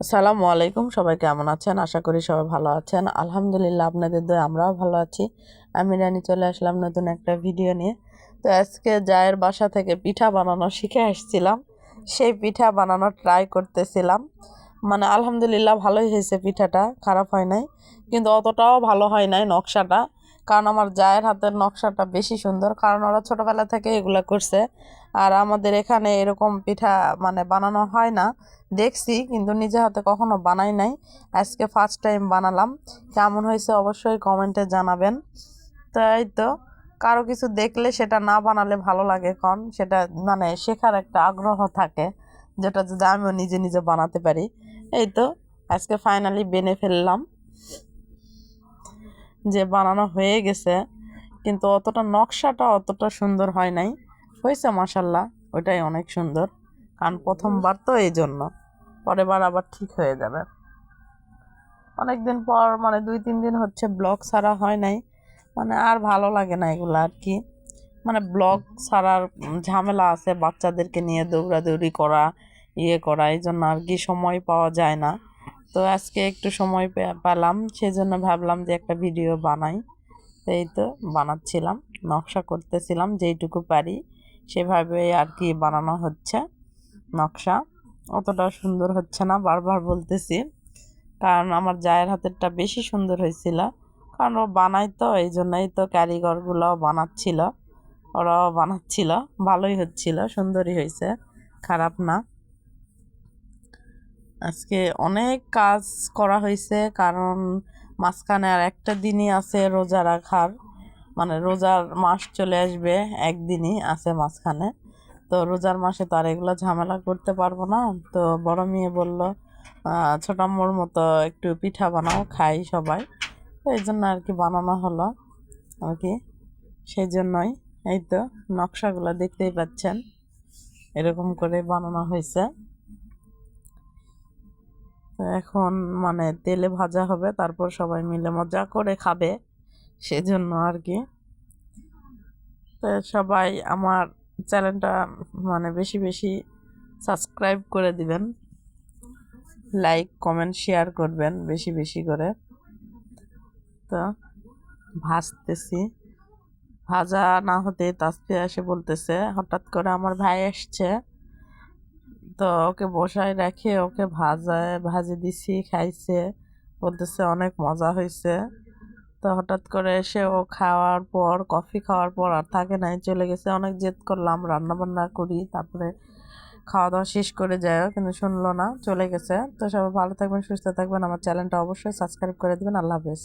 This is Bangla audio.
আসসালামু আলাইকুম, সবাই কেমন আছেন? আশা করি সবাই ভালো আছেন। আলহামদুলিল্লাহ, আপনাদের দয়ে, আমরাও ভালো আছি। আমি রানি চলে আসলাম নতুন একটা ভিডিও নিয়ে। তো আজকে জায়ের বাসা থেকে পিঠা বানানো শিখে আসছিলাম। সেই পিঠা বানানো ট্রাই করতেছিলাম। মানে আলহামদুলিল্লাহ ভালোই হয়েছে পিঠাটা, খারাপ হয় নাই। কিন্তু অতটাও ভালো হয় নাই নকশাটা। কারণ আমার জায়ের হাতের নকশাটা বেশি সুন্দর, কারণ ওরা ছোটোবেলা থেকে এগুলো করছে। আর আমাদের এখানে এরকম পিঠা মানে বানানো হয় না। দেখছি, কিন্তু নিজে হাতে কখনো বানাই নাই। আজকে ফার্স্ট টাইম বানালাম। কেমন হয়েছে অবশ্যই কমেন্টে জানাবেন। তাই তো, কারও কিছু দেখলে সেটা না বানালে ভালো লাগে কন সেটা মানে শেখার একটা আগ্রহ থাকে, যেটা যদি আমিও নিজে নিজে বানাতে পারি। এই তো, আজকে ফাইনালি বেনে ফেললাম। যে বানানো হয়ে গেছে, কিন্তু অতটা নকশাটা অতটা সুন্দর হয় নাই। হয়েছে মাসাল্লাহ ওইটাই অনেক সুন্দর, কারণ প্রথমবার তো এই জন্য। পরের বার আবার ঠিক হয়ে যাবে। অনেক দিন পর মানে দুই, তিন দিন হচ্ছে ব্লগ ছাড়া হয় নাই মানে আর ভালো লাগে না এগুলো আর কি। মানে ব্লগ ছাড়ার ঝামেলা আছে, বাচ্চাদেরকে নিয়ে দৌড়াদৌড়ি করা ইয়ে করা, এই জন্য আর কি সময় পাওয়া যায় না। তো আজকে একটু সময় পেলাম, সেজন্য ভাবলাম যে একটা ভিডিও বানাই। এই তো, বানাচ্ছিলাম, নকশা করতেছিলাম, যেইটুকু পারি সেভাবে আর কি বানানো হচ্ছে নকশা। অতটা সুন্দর হচ্ছে না, বারবার বলতেছি, কারণ আমার জায়ের হাতেরটা বেশি সুন্দর হয়েছিল। কারণ ও বানাই তো এই জন্যই তো কারিগরগুলোও বানাচ্ছিল, ওরাও বানাচ্ছিল, ভালোই হচ্ছিল, সুন্দরই হয়েছে, খারাপ না। আজকে অনেক কাজ করা হয়েছে, কারণ মাঝখানে আর একটা দিনই আছে রোজা রাখার। মানে রোজার মাস চলে আসবে, একদিনই আছে মাঝখানে। তো রোজার মাসে তো আর এগুলো ঝামেলা করতে পারব না। তো বড় মেয়ে বলল ছোট আম্মুর মতো একটু পিঠা বানাও, খাই সবাই। তো এই জন্য আর কি বানানো হলো আর কি। সেই জন্যই এই তো নকশাগুলো দেখতেই পাচ্ছেন, এরকম করে বানানো হয়েছে। এখন মানে তেলে ভাজা হবে, তারপর সবাই মিলে মজা করে খাবে, সেজন্য আর কি। তো সবাই আমার চ্যানেলটা মানে বেশি বেশি সাবস্ক্রাইব করে দিবেন, লাইক, কমেন্ট, শেয়ার করবেন বেশি বেশি করে। তো ভাজতেছি। ভাজা না হতে তাসফি এসে বলতেছে, হঠাৎ করে আমার ভাই এসছে তো ওকে বসায় রেখে ওকে ভাজায়, ভাজি দিছি, খাইছে, বলতেছে অনেক মজা হয়েছে তো হঠাৎ করে এসে ও খাওয়ার পর, কফি খাওয়ার পর আর থাকে নাই, চলে গেছে। অনেক জেদ করলাম রান্না বান্না করি, তারপরে খাওয়া দাওয়া শেষ করে যায়ও কিন্তু শুনলো না, চলে গেছে। তো সবাই ভালো থাকবেন, সুস্থ থাকবেন। আমার চ্যানেলটা অবশ্যই সাবস্ক্রাইব করে দেবেন। আল্লাহ হাফেজ।